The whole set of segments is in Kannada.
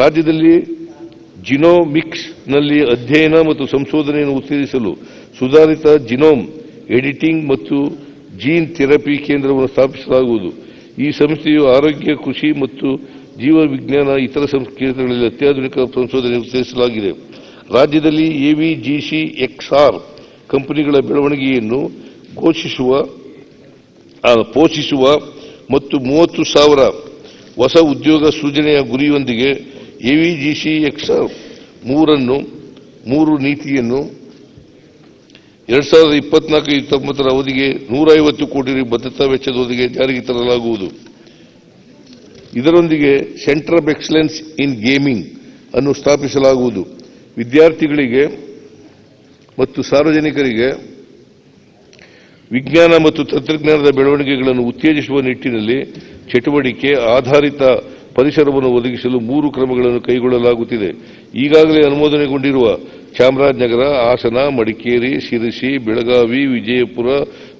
ರಾಜ್ಯದಲ್ಲಿ ಜಿನೋಮಿಕ್ಸ್ನಲ್ಲಿ ಅಧ್ಯಯನ ಮತ್ತು ಸಂಶೋಧನೆಯನ್ನು ಉತ್ತೇಜಿಸಲು ಸುಧಾರಿತ ಜಿನೋಮ್ ಎಡಿಟಿಂಗ್ ಮತ್ತು ಜೀನ್ ಥೆರಪಿ ಕೇಂದ್ರವನ್ನು ಸ್ಥಾಪಿಸಲಾಗುವುದು. ಈ ಸಂಸ್ಥೆಯು ಆರೋಗ್ಯ, ಕೃಷಿ ಮತ್ತು ಜೀವ ವಿಜ್ಞಾನ ಇತರ ಕ್ಷೇತ್ರಗಳಲ್ಲಿ ಅತ್ಯಾಧುನಿಕ ಸಂಶೋಧನೆ ಉತ್ತೇಜಿಸಲಾಗಿದೆ. ರಾಜ್ಯದಲ್ಲಿ ಎವಿಜಿಸಿ ಎಕ್ಸ್ಆರ್ ಕಂಪನಿಗಳ ಬೆಳವಣಿಗೆಯನ್ನು ಘೋಷಿಸುವ ಪೋಷಿಸುವ ಮತ್ತು ಮೂವತ್ತು ಸಾವಿರ ಹೊಸ ಉದ್ಯೋಗ ಸೃಜನೆಯ ಗುರಿಯೊಂದಿಗೆ ಎವಿಜಿಸಿ ಎಕ್ಸ್ ಮೂರನ್ನು, ಮೂರು ನೀತಿಯನ್ನು ಎರಡ್ ಸಾವಿರದ ಇಪ್ಪತ್ನಾಲ್ಕು ಇಪ್ಪತ್ತೊಂಬತ್ತರ ಅವಧಿಗೆ ನೂರೈವತ್ತು ಕೋಟಿ ಭದ್ರತಾ ವೆಚ್ಚದೊಂದಿಗೆ ಜಾರಿಗೆ ತರಲಾಗುವುದು. ಇದರೊಂದಿಗೆ centre of excellence in gaming ಅನ್ನು ಸ್ಥಾಪಿಸಲಾಗುವುದು. ವಿದ್ಯಾರ್ಥಿಗಳಿಗೆ ಮತ್ತು ಸಾರ್ವಜನಿಕರಿಗೆ ವಿಜ್ಞಾನ ಮತ್ತು ತಂತ್ರಜ್ಞಾನದ ಬೆಳವಣಿಗೆಗಳನ್ನು ಉತ್ತೇಜಿಸುವ ನಿಟ್ಟಿನಲ್ಲಿ ಚಟುವಟಿಕೆ ಆಧಾರಿತ ಪರಿಸರವನ್ನು ಒದಗಿಸಲು ಮೂರು ಕ್ರಮಗಳನ್ನು ಕೈಗೊಳ್ಳಲಾಗುತ್ತಿದೆ. ಈಗಾಗಲೇ ಅನುಮೋದನೆಗೊಂಡಿರುವ ಚಾಮರಾಜನಗರ, ಹಾಸನ, ಮಡಿಕೇರಿ, ಶಿರಸಿ, ಬೆಳಗಾವಿ, ವಿಜಯಪುರ,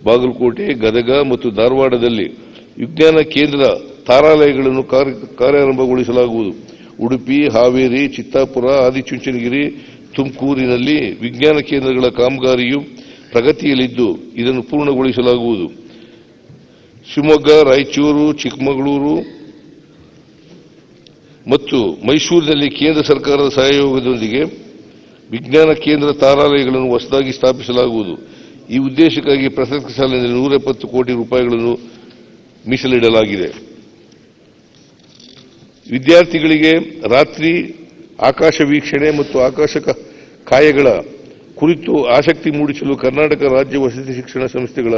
ಬಾಗಲಕೋಟೆ, ಗದಗ ಮತ್ತು ಧಾರವಾಡದಲ್ಲಿ ವಿಜ್ಞಾನ ಕೇಂದ್ರ ತಾರಾಲಯಗಳನ್ನು ಕಾರ್ಯ- ಕಾರ್ಯಾರಂಭಗೊಳಿಸಲಾಗುವುದು. ಉಡುಪಿ, ಹಾವೇರಿ, ಚಿತ್ತಾಪುರ, ಆದಿಚುಂಚನಗಿರಿ, ತುಮಕೂರಿನಲ್ಲಿ ವಿಜ್ಞಾನ ಕೇಂದ್ರಗಳ ಕಾಮಗಾರಿಯು ಪ್ರಗತಿಯಲ್ಲಿದ್ದು ಇದನ್ನು ಪೂರ್ಣಗೊಳಿಸಲಾಗುವುದು. ಶಿವಮೊಗ್ಗ, ರಾಯಚೂರು, ಚಿಕ್ಕಮಗಳೂರು ಮತ್ತು ಮೈಸೂರಿನಲ್ಲಿ ಕೇಂದ್ರ ಸರ್ಕಾರದ ಸಹಯೋಗದೊಂದಿಗೆ ವಿಜ್ಞಾನ ಕೇಂದ್ರ ತಾರಾಲಯಗಳನ್ನು ಹೊಸದಾಗಿ ಸ್ಥಾಪಿಸಲಾಗುವುದು. ಈ ಉದ್ದೇಶಕ್ಕಾಗಿ ಪ್ರಸಕ್ತ ಸಾಲಿನಲ್ಲಿ ನೂರ ಎಪ್ಪತ್ತು ಕೋಟಿ ರೂಪಾಯಿಗಳನ್ನು ಮೀಸಲಿಡಲಾಗಿದೆ. ವಿದ್ಯಾರ್ಥಿಗಳಿಗೆ ರಾತ್ರಿ ಆಕಾಶ ವೀಕ್ಷಣೆ ಮತ್ತು ಆಕಾಶ ಕಾಯಗಳ ಕುರಿತು ಆಸಕ್ತಿ ಮೂಡಿಸಲು ಕರ್ನಾಟಕ ರಾಜ್ಯ ವಸತಿ ಶಿಕ್ಷಣ ಸಂಸ್ಥೆಗಳ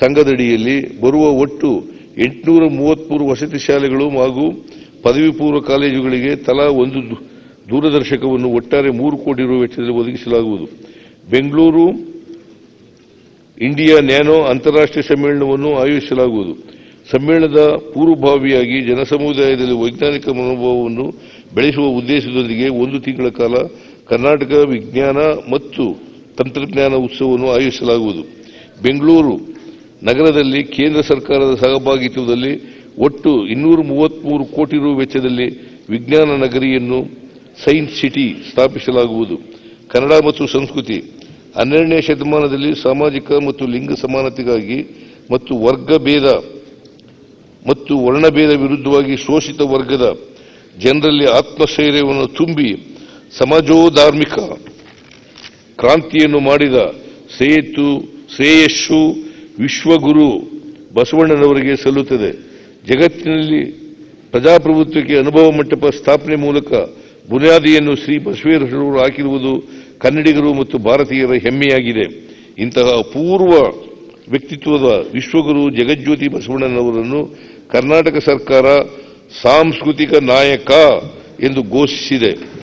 ಸಂಘದಡಿಯಲ್ಲಿ ಬರುವ ಒಟ್ಟು ಎಂಟುನೂರ ಮೂವತ್ಮೂರು ವಸತಿ ಶಾಲೆಗಳು ಹಾಗೂ ಪದವಿ ಪೂರ್ವ ಕಾಲೇಜುಗಳಿಗೆ ತಲಾ ಒಂದು ದೂರದರ್ಶಕವನ್ನು ಒಟ್ಟಾರೆ ಮೂರು ಕೋಟಿ ರೂಪಾಯಿ ವೆಚ್ಚದಲ್ಲಿ ಒದಗಿಸಲಾಗುವುದು. ಬೆಂಗಳೂರು ಇಂಡಿಯಾ ನ್ಯಾನೋ ಅಂತಾರಾಷ್ಟ್ರೀಯ ಸಮ್ಮೇಳನವನ್ನು ಆಯೋಜಿಸಲಾಗುವುದು. ಸಮ್ಮೇಳನದ ಪೂರ್ವಭಾವಿಯಾಗಿ ಜನಸಮುದಾಯದಲ್ಲಿ ವೈಜ್ಞಾನಿಕ ಮನೋಭಾವವನ್ನು ಬೆಳೆಸುವ ಉದ್ದೇಶದೊಂದಿಗೆ ಒಂದು ತಿಂಗಳ ಕಾಲ ಕರ್ನಾಟಕ ವಿಜ್ಞಾನ ಮತ್ತು ತಂತ್ರಜ್ಞಾನ ಉತ್ಸವವನ್ನು ಆಯೋಜಿಸಲಾಗುವುದು. ಬೆಂಗಳೂರು ನಗರದಲ್ಲಿ ಕೇಂದ್ರ ಸರ್ಕಾರದ ಸಹಭಾಗಿತ್ವದಲ್ಲಿ ಒಟ್ಟು ಇನ್ನೂರ ಮೂವತ್ಮೂರು ಕೋಟಿ ರು ವೆಚ್ಚದಲ್ಲಿ ವಿಜ್ಞಾನ ನಗರಿಯನ್ನು ಸೈನ್ಸ್ ಸಿಟಿ ಸ್ಥಾಪಿಸಲಾಗುವುದು. ಕನ್ನಡ ಮತ್ತು ಸಂಸ್ಕೃತಿ ಹನ್ನೆರಡನೇ ಶತಮಾನದಲ್ಲಿ ಸಾಮಾಜಿಕ ಮತ್ತು ಲಿಂಗ ಸಮಾನತೆಗಾಗಿ ಮತ್ತು ವರ್ಗ ಭೇದ ಮತ್ತು ವರ್ಣಭೇದ ವಿರುದ್ಧವಾಗಿ ಶೋಷಿತ ವರ್ಗದ ಜನರಲ್ಲಿ ಆತ್ಮಸ್ಥೈರ್ಯವನ್ನು ತುಂಬಿ ಸಮಾಜೋಧಾರ್ಮಿಕ ಕ್ರಾಂತಿಯನ್ನು ಮಾಡಿದ ಸೇತು, ಶ್ರೇಯಸ್ಸು ವಿಶ್ವಗುರು ಬಸವಣ್ಣನವರಿಗೆ ಸಲ್ಲುತ್ತದೆ. ಜಗತ್ತಿನಲ್ಲಿ ಪ್ರಜಾಪ್ರಭುತ್ವಕ್ಕೆ ಅನುಭವ ಮಂಟಪ ಸ್ಥಾಪನೆ ಮೂಲಕ ಬುನಿಯಾದಿಯನ್ನು ಶ್ರೀ ಬಸವೇಶ್ವರರು ಹಾಕಿರುವುದು ಕನ್ನಡಿಗರು ಮತ್ತು ಭಾರತೀಯರ ಹೆಮ್ಮೆಯಾಗಿದೆ. ಇಂತಹ ಪೂರ್ವ ವ್ಯಕ್ತಿತ್ವದ ವಿಶ್ವಗುರು ಜಗಜ್ಯೋತಿ ಬಸವಣ್ಣನವರನ್ನು ಕರ್ನಾಟಕ ಸರ್ಕಾರ ಸಾಂಸ್ಕೃತಿಕ ನಾಯಕ ಎಂದು ಘೋಷಿಸಿದೆ.